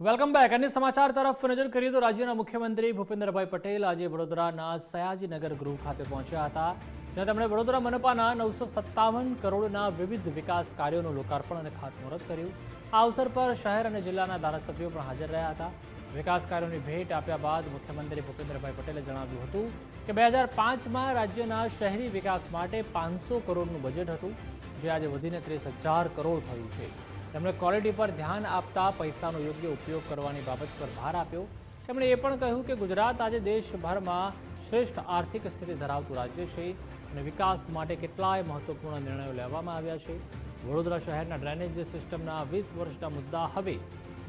Welcome back. અન્ય સમાચાર તરફ નજર કરીએ તો રાજ્યના મુખ્યમંત્રી ભૂપેન્દ્રભાઈ પટેલ આજે વડોદરાના સયાજીનગર ગૃહ ખાતે પહોંચ્યા હતા, જ્યાં તેમણે વડોદરા મનપાના નવસો સત્તાવન કરોડના વિવિધ વિકાસ કાર્યોનું લોકાર્પણ અને ખાતમુહૂર્ત કર્યું. આ અવસર પર શહેર અને જિલ્લાના ધારાસભ્યો પણ હાજર રહ્યા હતા. વિકાસ કાર્યોની ભેટ આપ્યા બાદ મુખ્યમંત્રી ભૂપેન્દ્રભાઈ પટેલે જણાવ્યું હતું કે બે હજાર પાંચમાં રાજ્યના શહેરી વિકાસ માટે પાંચસો કરોડનું બજેટ હતું, જે આજે વધીને ત્રીસ કરોડ થયું છે. તેમણે ક્વોલિટી પર ધ્યાન આપતા પૈસાનો યોગ્ય ઉપયોગ કરવાની બાબત પર ભાર આપ્યો. તેમણે એ પણ કહ્યું કે ગુજરાત આજે દેશભરમાં શ્રેષ્ઠ આર્થિક સ્થિતિ ધરાવતું રાજ્ય છે અને વિકાસ માટે કેટલાય મહત્વપૂર્ણ નિર્ણયો લેવામાં આવ્યા છે. વડોદરા શહેરના ડ્રેનેજ સિસ્ટમના વીસ વર્ષના મુદ્દા હવે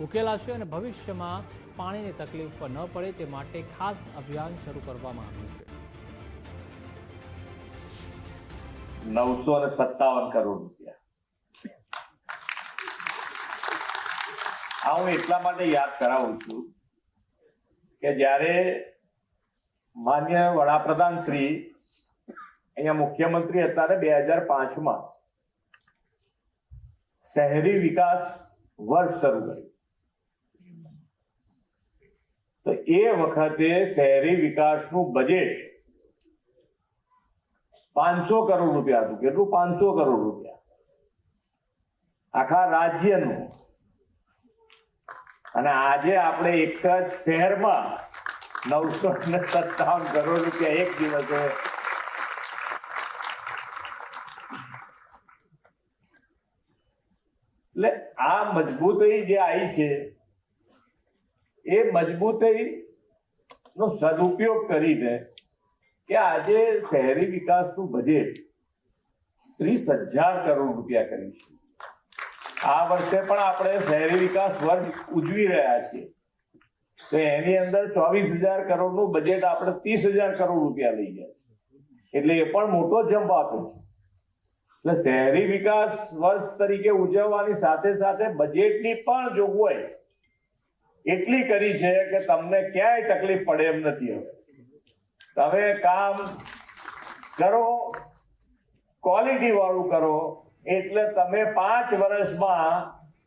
ઉકેલાશે અને ભવિષ્યમાં પાણીની તકલીફ ન પડે તે માટે ખાસ અભિયાન શરૂ કરવામાં આવ્યું છે. નવસો અને સત્તાવન કરોડ રૂપિયા. આ હું એટલા માટે યાદ કરાવું છું કે જ્યારે માન્ય વડાપ્રધાન શ્રી અહીંયા મુખ્યમંત્રી હતા બે હજાર પાંચમાં, શહેરી વિકાસ વર્ષ શરૂ કર્યું. તો એ વખતે શહેરી વિકાસનું બજેટ પાંચસો કરોડ રૂપિયા હતું. કેટલું? પાંચસો કરોડ રૂપિયા. આખા રાજ્યનું અને આજે આપણે એક જ શહેરમાં નવસો ને સત્તાવન કરોડ રૂપિયા એક દિવસે એટલે આ મજબૂતી જે આવી છે, એ મજબૂતી નો સદુપયોગ કરીને કે આજે શહેરી વિકાસનું બજેટ ત્રીસ હજાર કરોડ રૂપિયા કર્યું આ વર્ષે પણ આપણે શહેરી વિકાસ વર્ષ ઉજવી રહ્યા છીએ. તો એની અંદર ચોવીસ હજાર કરોડનું બજેટ આપણે ત્રીસ હજાર કરોડ રૂપિયા લઈ ગયા એટલે એ પણ મોટો જમ્પ આપે છે. એટલે શહેરી વિકાસ વર્ષ તરીકે ઉજવવાની સાથે સાથે બજેટની પણ જોગવાઈ એટલી કરી છે કે તમને ક્યાંય તકલીફ પડે એમ નથી હવે. તમે કામ કરો ક્વોલિટી વાળું કરો એટલે તમે પાંચ વર્ષમાં